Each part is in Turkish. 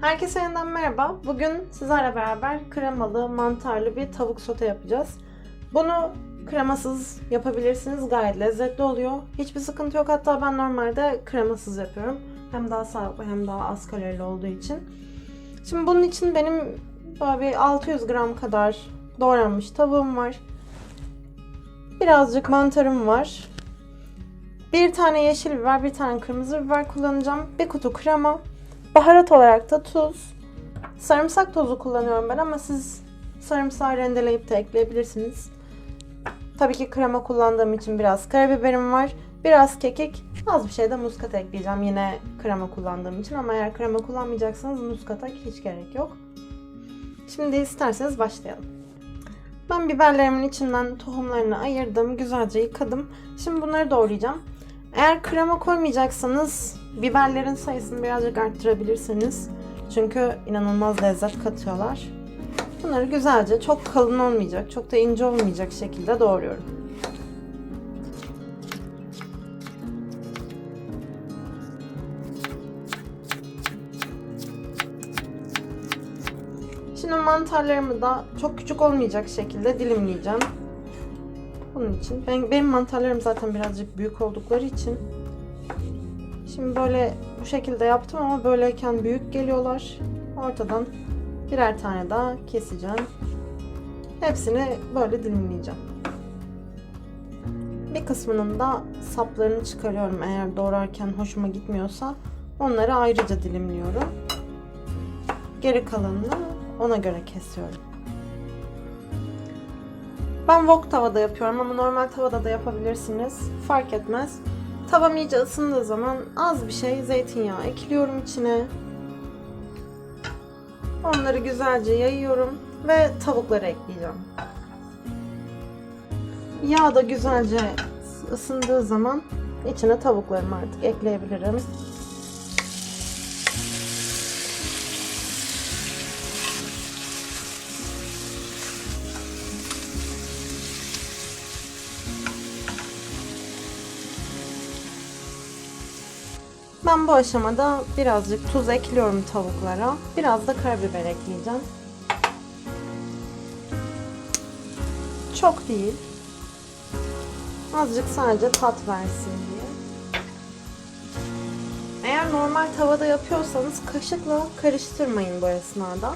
Herkese yeniden merhaba. Bugün sizlerle beraber kremalı, mantarlı bir tavuk sote yapacağız. Bunu kremasız yapabilirsiniz. Gayet lezzetli oluyor. Hiçbir sıkıntı yok. Hatta ben normalde kremasız yapıyorum. Hem daha sağlıklı hem daha az kalorili olduğu için. Şimdi bunun için benim böyle bir 600 gram kadar doğranmış tavuğum var. Birazcık mantarım var. Bir tane yeşil biber, bir tane kırmızı biber kullanacağım. Bir kutu krema. Baharat olarak da tuz. Sarımsak tozu kullanıyorum ben ama siz sarımsağı rendeleyip de ekleyebilirsiniz. Tabii ki krema kullandığım için biraz karabiberim var. Biraz kekik, az bir şey de muskat ekleyeceğim yine krema kullandığım için ama eğer krema kullanmayacaksanız muskata hiç gerek yok. Şimdi isterseniz başlayalım. Ben biberlerimin içinden tohumlarını ayırdım, güzelce yıkadım. Şimdi bunları doğrayacağım. Eğer krema koymayacaksanız biberlerin sayısını birazcık arttırabilirsiniz. Çünkü inanılmaz lezzet katıyorlar. Bunları güzelce çok kalın olmayacak, çok da ince olmayacak şekilde doğruyorum. Şimdi mantarlarımı da çok küçük olmayacak şekilde dilimleyeceğim. Bunun için. Ben, benim mantarlarım zaten birazcık büyük oldukları için. Şimdi böyle bu şekilde yaptım ama böyleyken büyük geliyorlar. Ortadan birer tane daha keseceğim. Hepsini böyle dilimleyeceğim. Bir kısmının da saplarını çıkarıyorum eğer doğrarken hoşuma gitmiyorsa. Onları ayrıca dilimliyorum. Geri kalanını ona göre kesiyorum. Ben wok tavada yapıyorum ama normal tavada da yapabilirsiniz. Fark etmez. Tavam iyice ısındığı zaman az bir şey zeytinyağı ekliyorum içine. Onları güzelce yayıyorum ve tavukları ekleyeceğim. Yağ da güzelce ısındığı zaman içine tavuklarımı artık ekleyebilirim. Ben bu aşamada birazcık tuz ekliyorum tavuklara. Biraz da karabiber ekleyeceğim. Çok değil. Azıcık sadece tat versin diye. Eğer normal tavada yapıyorsanız kaşıkla karıştırmayın bu esnada.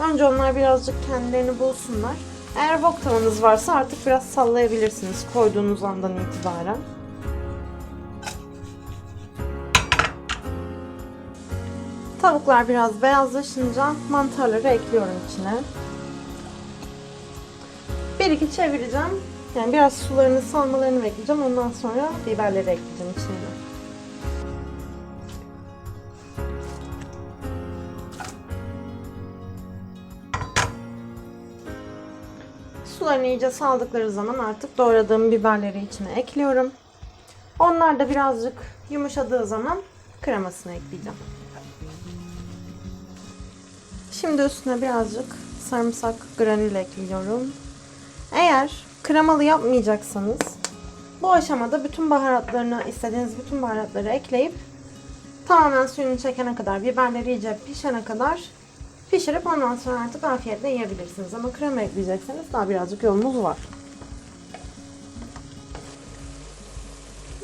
Önce onlar birazcık kendilerini bulsunlar. Eğer wok tavanız varsa artık biraz sallayabilirsiniz koyduğunuz andan itibaren. Tavuklar biraz beyazlaşınca mantarları ekliyorum içine. Bir iki çevireceğim. Yani biraz sularını salmalarını bekleyeceğim. Ondan sonra biberleri ekleyeceğim içine. Sularını iyice saldıkları zaman artık doğradığım biberleri içine ekliyorum. Onlar da birazcık yumuşadığı zaman kremasını ekleyeceğim. Şimdi üstüne birazcık sarımsak granül ekliyorum. Eğer kremalı yapmayacaksanız bu aşamada bütün baharatlarını istediğiniz bütün baharatları ekleyip tamamen suyunu çekene kadar, biberleri iyice pişene kadar pişirip ondan sonra artık afiyetle yiyebilirsiniz. Ama krema ekleyecekseniz daha birazcık yolunuz var.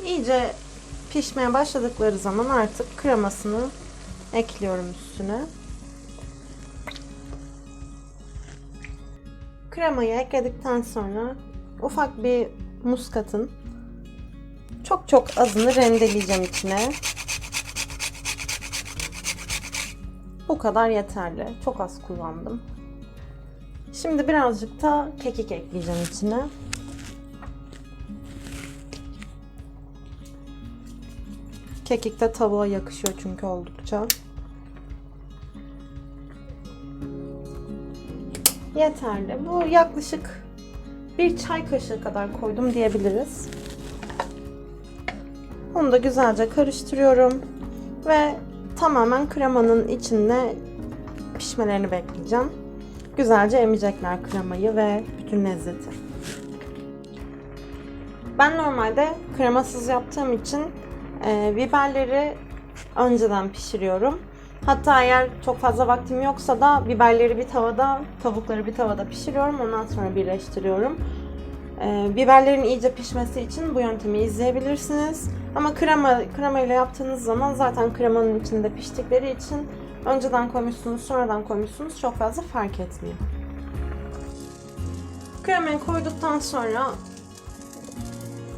İyice pişmeye başladıkları zaman artık kremasını ekliyorum üstüne. Kremayı ekledikten sonra ufak bir muskatın çok çok azını rendeleyeceğim içine. Bu kadar yeterli. Çok az kullandım. Şimdi birazcık da kekik ekleyeceğim içine. Kekik de tavuğa yakışıyor çünkü oldukça. Yeterli. Bu yaklaşık bir çay kaşığı kadar koydum diyebiliriz. Onu da güzelce karıştırıyorum ve tamamen kremanın içinde pişmelerini bekleyeceğim. Güzelce emecekler kremayı ve bütün lezzeti. Ben normalde kremasız yaptığım için e, biberleri önceden pişiriyorum. Hatta eğer çok fazla vaktim yoksa da biberleri bir tavada, tavukları bir tavada pişiriyorum. Ondan sonra birleştiriyorum. Ee, biberlerin iyice pişmesi için bu yöntemi izleyebilirsiniz. Ama krema, krema ile yaptığınız zaman zaten kremanın içinde piştikleri için önceden koymuşsunuz, sonradan koymuşsunuz çok fazla fark etmiyor. Kremayı koyduktan sonra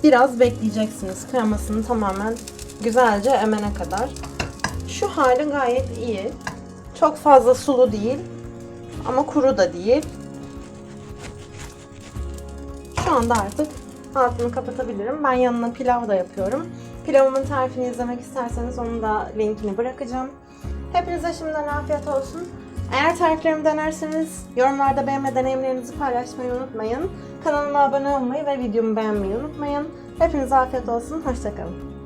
biraz bekleyeceksiniz kremasını tamamen güzelce emene kadar. Şu hali gayet iyi. Çok fazla sulu değil ama kuru da değil. Şu anda artık altını kapatabilirim. Ben yanına pilav da yapıyorum. Pilavımın tarifini izlemek isterseniz onun da linkini bırakacağım. Hepinize şimdiden afiyet olsun. Eğer tariflerimi denerseniz yorumlarda beğenme deneyimlerinizi paylaşmayı unutmayın. Kanalıma abone olmayı ve videomu beğenmeyi unutmayın. Hepinize afiyet olsun. Hoşçakalın.